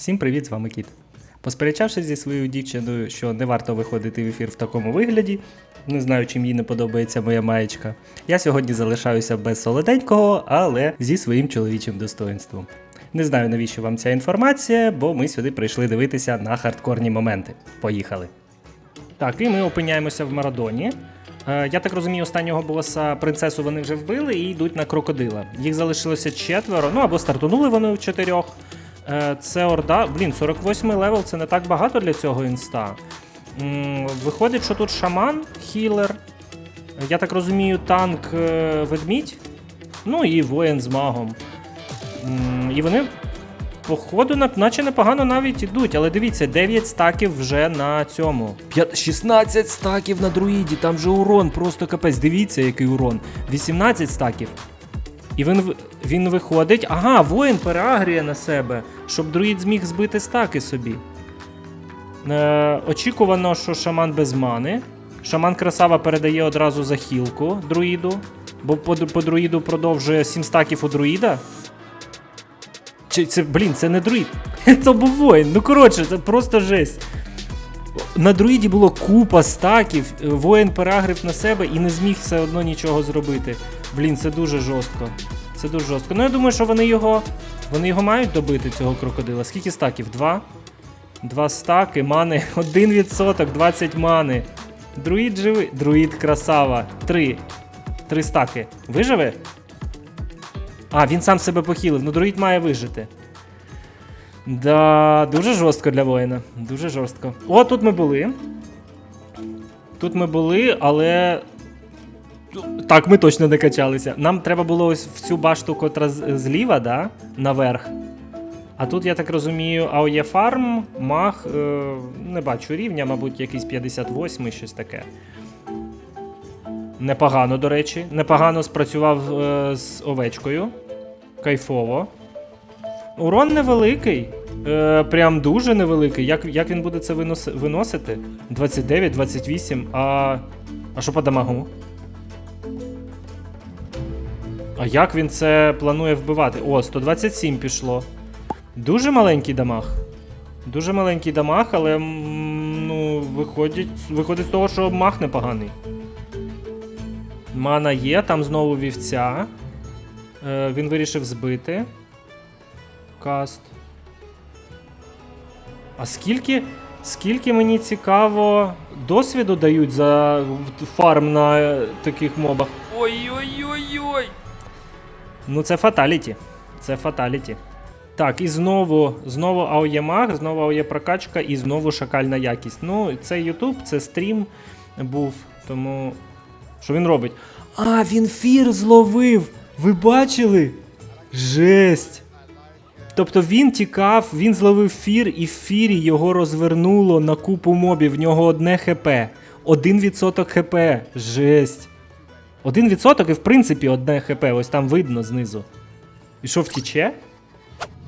Всім привіт, з вами Кіт. Посперечавшись зі своєю дівчиною, що не варто виходити в ефір в такому вигляді, не знаю, чим їй не подобається моя маєчка. Я сьогодні залишаюся без солоденького, але зі своїм чоловічим достоинством. Не знаю, навіщо вам ця інформація, бо ми сюди прийшли дивитися на хардкорні моменти. Поїхали. Так, і ми опиняємося в Марадоні. Е, я так розумію, останнього боса принцесу вони вже вбили і йдуть на крокодила. Їх залишилося четверо, ну або стартанули вони в чотирьох. Е, Це орда. Блін, 48 левел це не так багато для цього інста. Виходить, що тут шаман, хілер. Я так розумію, танк е, ведмідь. Ну і воїн з магом. І вони, походу, наче непогано навіть ідуть, але дивіться, 9 стаків вже на цьому. 16 стаків на друїді, там же урон, просто капець. Дивіться, який урон. 18 стаків. І він, він виходить. Ага, воїн переагрює на себе, щоб друїд зміг збити стаки собі. Е, очікувано, що шаман без мани. Шаман красава передає одразу захілку друїду. Бо по, по друїду продовжує 7 стаків у друїда. Чи це, блін, це не друїд. Це був воїн. Ну коротше, це просто жесть. На друїді було купа стаків, е, воїн перегрив на себе і не зміг все одно нічого зробити. Блін, це дуже жорстко. Це дуже жорстко. Ну я думаю, що вони його. Вони його мають добити, цього крокодила. Скільки стаків? Два? Два стаки, мани, 1%, 20 мани. Друїд живий. Друїд красава. Три. Три стаки. Виживе? А, він сам себе похилив. Ну, друїд має вижити. Да, дуже жорстко для воїна. Дуже жорстко. О, тут ми були. Тут ми були, але. Так, ми точно не качалися. Нам треба було ось в цю башту, котра зліва, да? Наверх. А тут, я так розумію, АОЄ фарм, маг. Е, не бачу рівня, мабуть, якийсь 58 щось таке. Непогано, до речі. Непогано спрацював е, з овечкою. Кайфово. Урон невеликий. Е, прям дуже невеликий. Як, як він буде це виносити? 29, 28. А. А що по дамагу? А як він це планує вбивати? О, 127 пішло. Дуже маленький дамаг. Дуже маленький дамаг, але ну, виходить, виходить з того, що маг непоганий. Мана є, там знову вівця. Е, він вирішив збити. Каст. А скільки, скільки мені цікаво, досвіду дають за фарм на е, таких мобах? Ой-ой-ой-ой. Ну, це фаталіті. Це фаталіті. Так, і знову, знову АОЄ маг, знову АОЄ прокачка і знову шакальна якість. Ну, це Ютуб, це стрім був, тому. Що він робить? А, він фір зловив! Ви бачили? Жесть! Тобто він тікав, він зловив фір, і в фірі його розвернуло на купу мобів. В нього одне ХП. 1% ХП. Жесть. 1% і в принципі одне ХП, ось там видно знизу. І що втіче?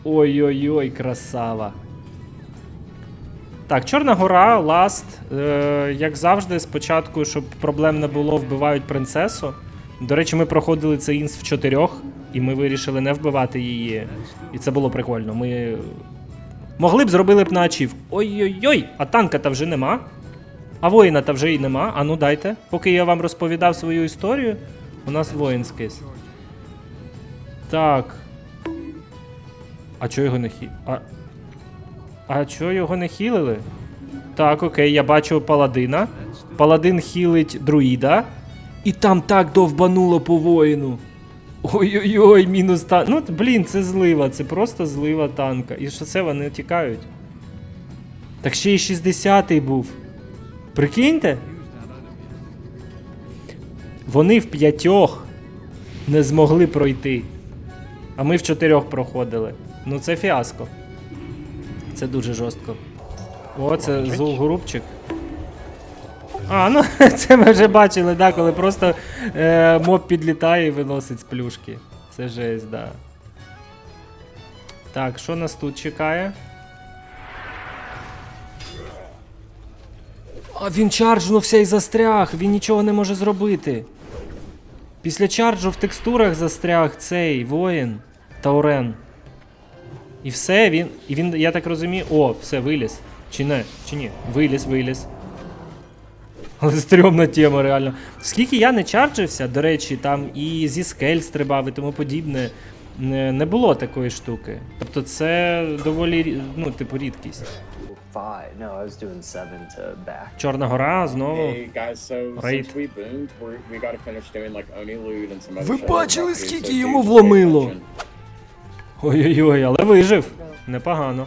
Ой-ой-ой, красава. Так, Чорна гора, Ласт. Е, як завжди, спочатку, щоб проблем не було, вбивають принцесу. До речі, ми проходили цей інс в чотирьох, і ми вирішили не вбивати її. І це було прикольно. Ми могли б зробили б на ачів. Ой-ой-ой, а танка та вже нема. А воїна та вже й нема. А ну дайте. Поки я вам розповідав свою історію, у нас воїн скис. Так. А чого його не хі... А... а чого його не хілили? Так, окей, я бачу паладина. Паладин хілить друїда. І там так довбануло по воїну. Ой-ой-ой, мінус танк. Ну, блін, це злива, це просто злива танка. І що це вони тікають? Так ще й 60-й був. Прикиньте? Вони в п'ятьох не змогли пройти. А ми в чотирьох проходили. Ну це фіаско. Це дуже жорстко. О, це зулгурупчик. А, ну це ми вже бачили, да, коли просто е, моб підлітає і виносить з плюшки. Це жесть, да. Так, що нас тут чекає? А він чарджнувся і застряг, він нічого не може зробити. Після чарджу в текстурах застряг цей воїн Таурен. І все, він. І він, я так розумію. О, все, виліз. Чи не? Чи ні? Виліз, виліз. Але стрьомна тема, реально. Скільки я не чарджився, до речі, там і зі скель стрибав і тому подібне. Не, було такої штуки. Тобто це доволі ну, типу, рідкість. Five. No, I was doing seven to back. Чорна гора знову. Hey guys, so Right. since we boomed, we're, we gotta finish doing like Oni loot and some other Ви shit бачили, скільки йому вломило? Ой-ой-ой, але вижив. Непогано.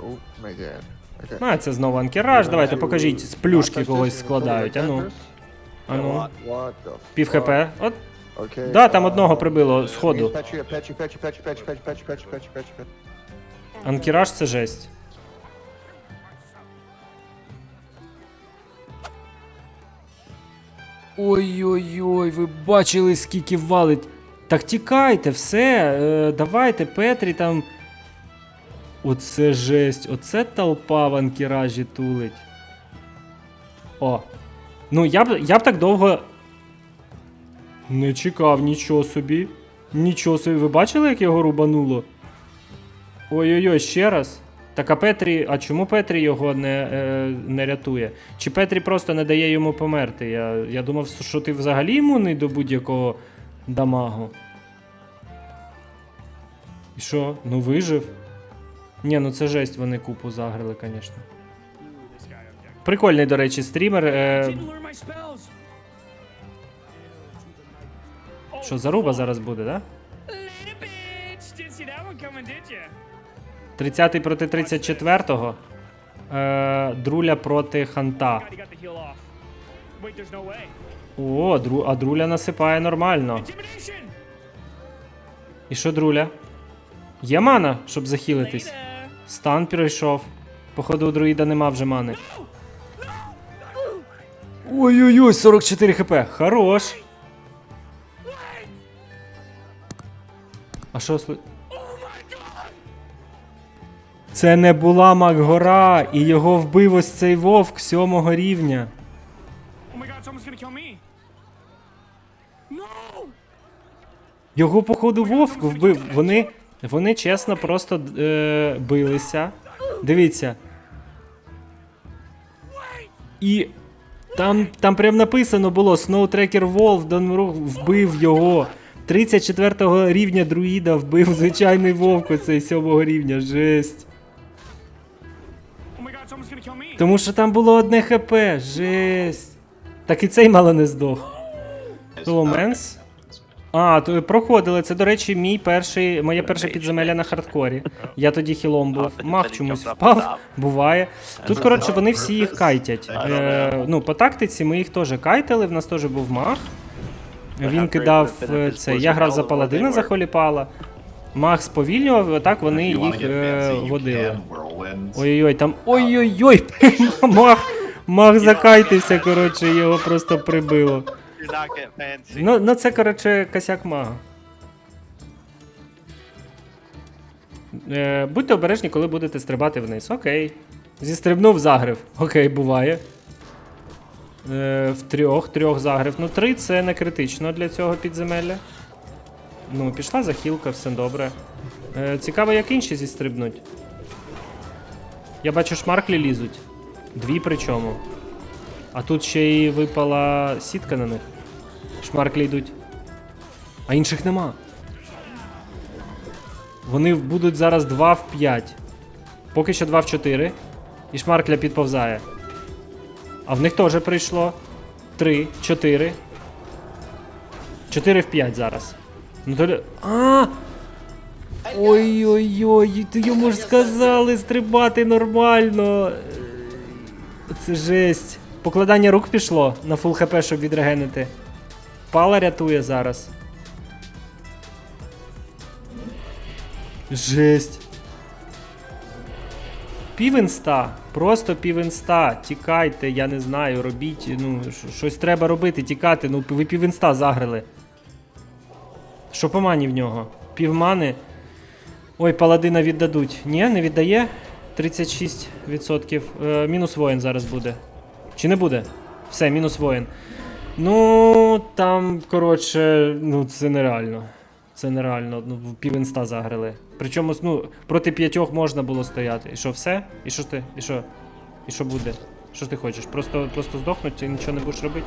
Oh my god. Okay. А, це знову анкераж. Давайте покажіть, з плюшки когось складають. Ану. Ану. What the Пів хп. От. Okay. Да, там uh, одного прибило з ходу. Анкераж це жесть. Ой-ой-ой, ви бачили, скільки валить. Так тікайте, все. Е, давайте, Петрі там. Оце жесть, оце толпа в анкеражі тулить. О. Ну, я б, я б так довго. Не чекав, нічого собі. Нічого собі. Ви бачили, як його рубануло? Ой-ой-ой, ще раз. Так а Петрі, а чому Петрі його не, е, не рятує? Чи Петрі просто не дає йому померти? Я, я думав, що ти взагалі імунний до будь-якого дамагу. І що? Ну вижив? Ні, ну це жесть, вони купу заграли, звісно. Прикольний, до речі, стрімер. Е, що, заруба зараз буде? Да? 30-й проти 34-го. Е, Друля проти ханта. О, дру, а друля насипає нормально. І що друля? Є мана, щоб захилитись. Стан пройшов. Походу, у друїда нема вже мани. Ой-ой-ой, 44 хп. Хорош. А що це не була Макгора, і його вбив ось цей вовк сьомого рівня. Oh! Його, походу, вовк вбив. Вони, вони чесно просто е, билися. Дивіться. І там, там прям написано було Snow Tracker Wolf Донрух вбив його. 34 рівня друїда вбив звичайний вовк оцей 7 рівня. Жесть. Тому що там було одне хп. Жесть. Так і цей мало не здох. Ломенс. А, то проходили. Це, до речі, мій перший, моє перше підземелля на хардкорі. Я тоді хілом був. Мах чомусь впав, буває. Тут, коротше, вони всі їх кайтять. Е, ну, по тактиці ми їх теж кайтили, в нас теж був мах. Він кидав е, це. Я грав за паладина за холіпала. Мах сповільнював, і отак вони їх е, водили. Ой-ой-ой, там. Ой-ой-ой! Мах! Мах закайтився, коротше, його просто прибило. Ну, ну це, коротше, косяк мага. Е, будьте обережні, коли будете стрибати вниз. Окей. Зістрибнув, загрив. Окей, буває. Е, в трьох, трьох загрив. Ну, три це не критично для цього підземелля. Ну, пішла захілка, все добре. Е, цікаво, як інші зістрибнуть. Я бачу, шмарклі лізуть. Дві причому. А тут ще й випала сітка на них. Шмарклі йдуть. А інших нема. Вони будуть зараз 2 в 5. Поки що 2 в 4. І шмаркля підповзає. А в них теж прийшло. 3, 4. 4 в 5 зараз. Ну лю- А! Ой-ой-ой, ти йому ж сказали стрибати нормально. Це жесть. Покладання рук пішло на фул хп, щоб відрегенити. Пала рятує зараз. Жесть. Півінста. Просто півінста. Тікайте, я не знаю, робіть. Ну, щось треба робити, тікати. Ну, ви півінста загрили. Що по мані в нього? Півмани. Ой, паладина віддадуть. Ні, не віддає. 36%. Е, мінус воїн зараз буде. Чи не буде? Все, мінус воїн. Ну, там, коротше, ну це нереально. Це нереально, ну, пів інста заграли. Причому, ну, проти п'ятьох можна було стояти. І що, все? І що ти? І що? І що буде? Що ти хочеш? Просто, просто здохнути і нічого не будеш робити?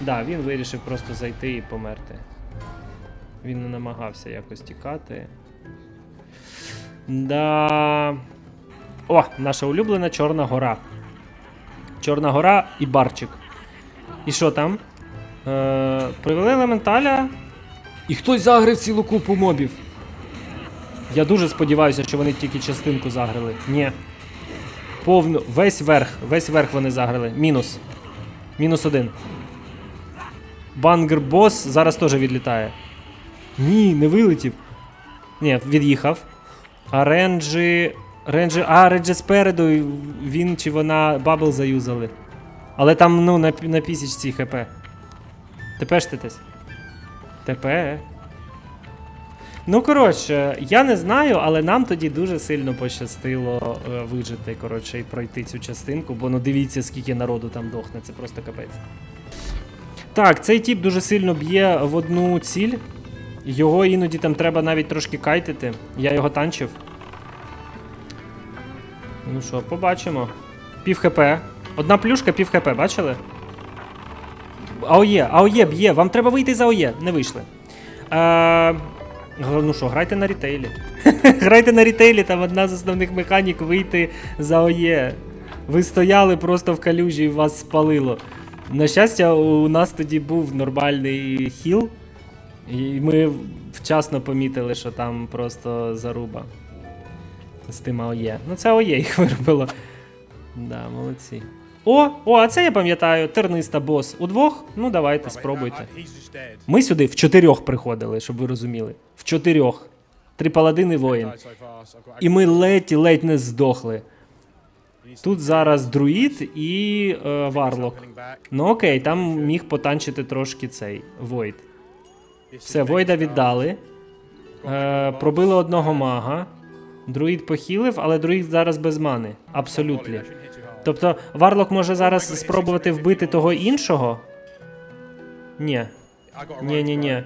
Да, він вирішив просто зайти і померти. Він не намагався якось тікати. Да. О, наша улюблена Чорна гора. Чорна гора і барчик. І що там? Е, привели елементаля. І хтось загрив цілу купу мобів. Я дуже сподіваюся, що вони тільки частинку заграли. Ні. Повну. Весь верх. Весь верх вони заграли. Мінус. Мінус один. Бангер бос зараз теж відлітає. Ні, не вилетів. Ні, від'їхав. А Ренджі. Ренджі. А, Ренджі спереду. Він чи вона бабл заюзали. Але там, ну, на, на пісічці хп. Тепештитесь. ТП. Ну, коротше, я не знаю, але нам тоді дуже сильно пощастило е, вижити, коротше, і пройти цю частинку, бо ну дивіться, скільки народу там дохне, це просто капець. Так, цей тип дуже сильно б'є в одну ціль. Його іноді там треба навіть трошки кайтити. Я його танчив. Ну що, побачимо. Пів хп. Одна плюшка, пів хп, бачили? АОЄ, АОЄ б'є, вам треба вийти за АОЄ, не вийшли. Е, ну що, грайте на рітейлі. грайте на рітейлі, там одна з основних механік вийти за АОЄ. Ви стояли просто в калюжі і вас спалило. На щастя, у нас тоді був нормальний хіл, і ми вчасно помітили, що там просто заруба. З тим АОЄ. Ну це АОЄ їх виробило. Да, молодці. О, о, а це я пам'ятаю, терниста бос. Удвох? Ну давайте, спробуйте. Ми сюди в чотирьох приходили, щоб ви розуміли. В чотирьох. Три паладини воїн. І ми ледь-ледь не здохли. Тут зараз друїд і е, варлок. Ну окей, там міг потанчити трошки цей Войд. Все, Войда віддали. Е, пробили одного мага. Друїд похилив, але друїд зараз без мани. Абсолютно. Тобто Варлок може зараз спробувати вбити того іншого? Ні. Ні, ні, ні.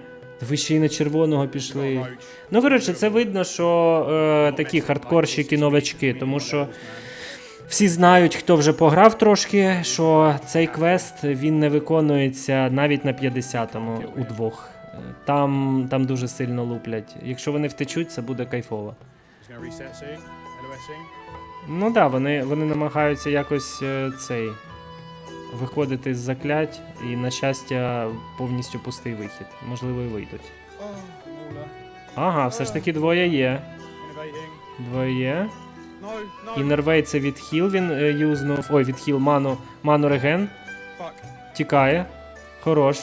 Ви ще й на червоного пішли. Ну, коротше, це видно, що е, такі хардкорщики новачки, тому що всі знають, хто вже пограв трошки, що цей квест він не виконується навіть на 50-му удвох. Там, там дуже сильно луплять. Якщо вони втечуть, це буде кайфово. Ну так, да, вони, вони намагаються якось е, цей виходити з заклять, і, на щастя, повністю пустий вихід. Можливо, і вийдуть. Ага, все ж таки двоє є. Двоє є. Інервей це від хіл він е, юзнув. Ой, від хіл ману, ману реген. Тікає. Хорош.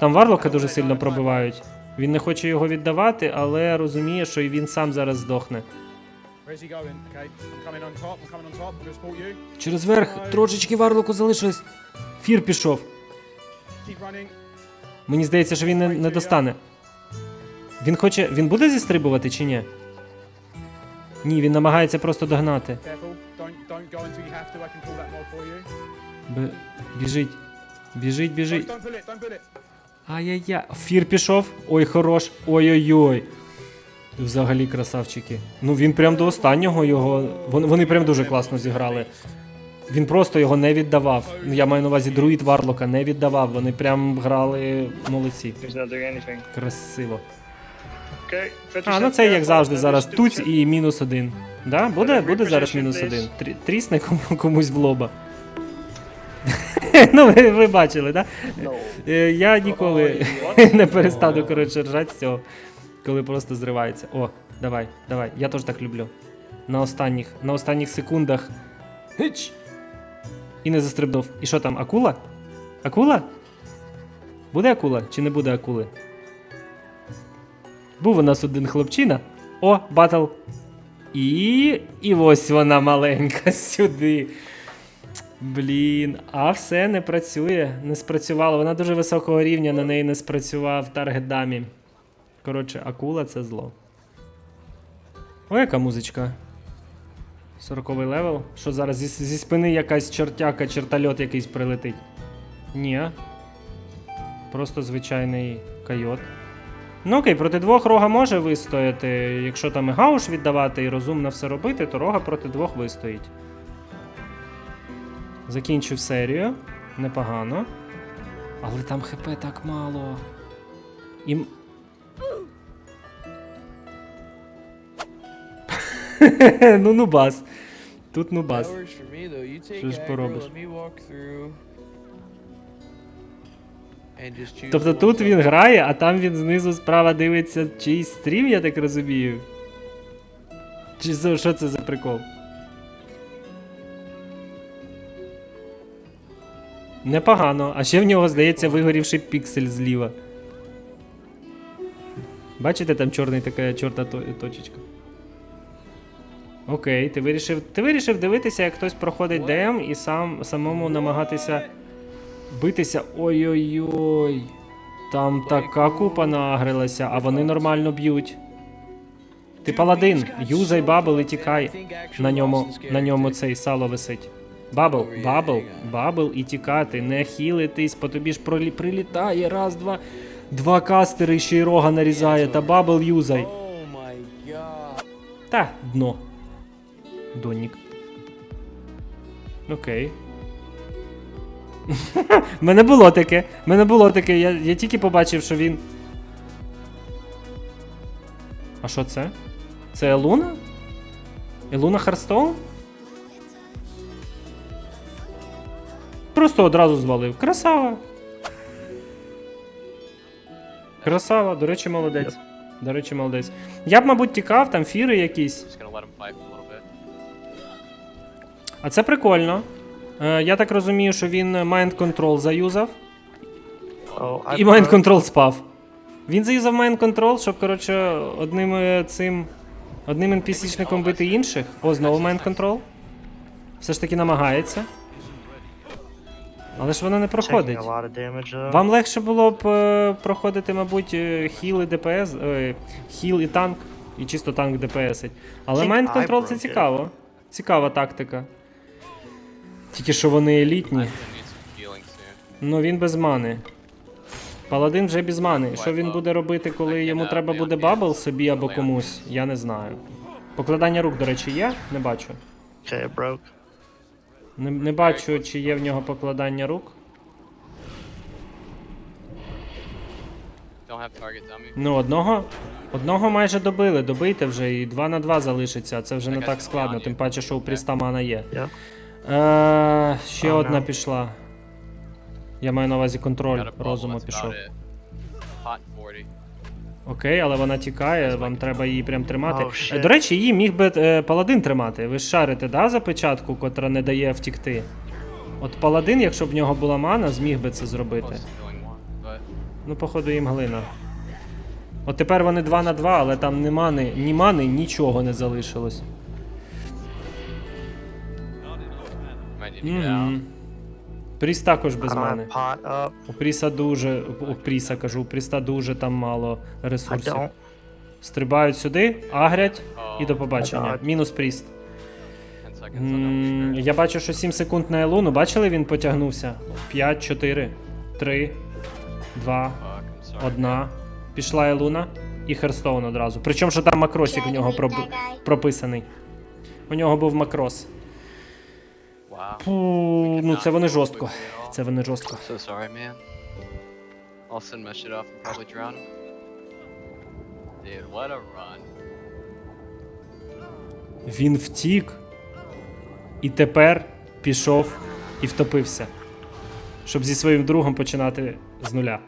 Там варлока дуже сильно пробивають. Він не хоче його віддавати, але розуміє, що і він сам зараз здохне. Через верх трошечки варлоку залишилось. Фір пішов. Мені здається, що він не, не достане. Він хоче. Він буде зістрибувати чи ні? Ні, він намагається просто догнати. Б... Біжить. Біжить, біжить. Ай-яй-яй. Фір пішов. Ой, хорош. Ой-ой-ой. Взагалі красавчики. Ну він прям до останнього його. Вони, вони прям дуже класно зіграли. Він просто його не віддавав. Ну, Я маю на увазі друїд Варлока не віддавав. Вони прям грали молодці. Красиво. А, ну це як завжди зараз туць і мінус один. Да? Буде, буде зараз мінус один. Трісне комусь в лоба. ну, ви, ви бачили, так? Да? Е, Я ніколи не перестану, коротше, ржати з цього, коли просто зривається. О, давай, давай. Я теж так люблю. На останніх, на останніх секундах. Гич! І не застрибнув. І що там, акула? Акула? Буде акула чи не буде акули? Був у нас один хлопчина. О, батл. І. І ось вона маленька сюди. Блін, а все не працює, не спрацювало. Вона дуже високого рівня, на неї не спрацював таргет дамі. Коротше, акула це зло. О, яка музичка. 40 левел. Що зараз зі, зі спини якась чортяка, чертольот якийсь прилетить? Ні. Просто звичайний койот. Ну окей, проти двох рога може вистояти. Якщо там і гауш віддавати і розумно все робити, то рога проти двох вистоїть. Закінчив серію. Непогано. Але там ХП так мало. І... м- ну нубас. Тут нубас. Що ж поробиш? Тобто тут він грає, а там він знизу справа дивиться чийсь стрім, я так розумію. Чи що це за прикол? Непогано. А ще в нього, здається, вигорівший піксель зліва. Бачите, там чорний така чорна точечка. Окей, ти вирішив, ти вирішив дивитися, як хтось проходить ДМ і сам самому намагатися битися. Ой-ой-ой. Там така купа нагрилася, а вони нормально б'ють. Ти паладин, юзай бабл і тікай. На ньому, на ньому цей сало висить. Бабл, бабл, бабл і тікати, не хілитись, по тобі ж пролі- прилітає. Раз, два. Два кастери ще й рога нарізає, та бабл юзай. Та, дно. Донік. Окей. Мене було таке. Мене було таке. Я, я тільки побачив, що він. А що це? Це Елуна? Елуна Харстоун? Просто одразу звалив. Красава. Красава, до речі, молодець. До речі, молодець. Я б, мабуть, тікав, там фіри якісь. А це прикольно. Е, я так розумію, що він Mind Control заюзав. І Mind Control спав. Він заюзав Mind Control, щоб, коротше, одним е, цим. Одним NPC-шником бити інших. О, знову Mind Control. Все ж таки намагається. Але ж воно не проходить. Вам легше було б е, проходити, мабуть, е, хіл і ДПС, е, хіл і танк, і чисто танк ДПСить. Але Think Mind I Control це it. цікаво. Цікава тактика. Тільки що вони елітні. Need some healing soon. Ну він без мани. Паладин вже без мани. Що він буде робити, коли йому треба буде бабл собі або комусь, я не знаю. Покладання рук, до речі, є? Не бачу. Okay, broke. Не, не бачу, чи є в нього покладання рук. Ну, одного. Одного майже добили, добийте вже, і 2 на 2 залишиться, це вже не так складно, тим паче, що у Пріста мана є. Yeah. Е, ще Oh, одна no. пішла. Я маю на увазі контроль розуму пішов. Окей, але вона тікає, вам треба її прям тримати. Oh. До речі, її міг би е, паладин тримати. Ви ж шарите, да, за печатку, котра не дає втікти. От паладин, якщо б в нього була мана, зміг би це зробити. Ну, походу, їм глина. От тепер вони 2 на 2, але там ні мани, ні мани, нічого не залишилось. might need Пріс також без up. У Пріса дуже. У Пріса кажу, у Пріста дуже там мало ресурсів. Стрибають сюди, агрять і до побачення. Мінус Пріст. 10 seconds on М. Я бачу, що 7 секунд на Елуну. Бачили, він потягнувся. 5, 4, 3, 2, Fuck, I'm sorry. 1. Пішла Елуна і Херстоун одразу. Причому, що там макросик у нього проб... прописаний. У нього був макрос. Фу, ну це вони жорстко. Це вони жорстко. So sorry, man. I'll send my shit off and probably drown. Dude, what a run. Він втік. І тепер пішов і втопився. Щоб зі своїм другом починати з нуля.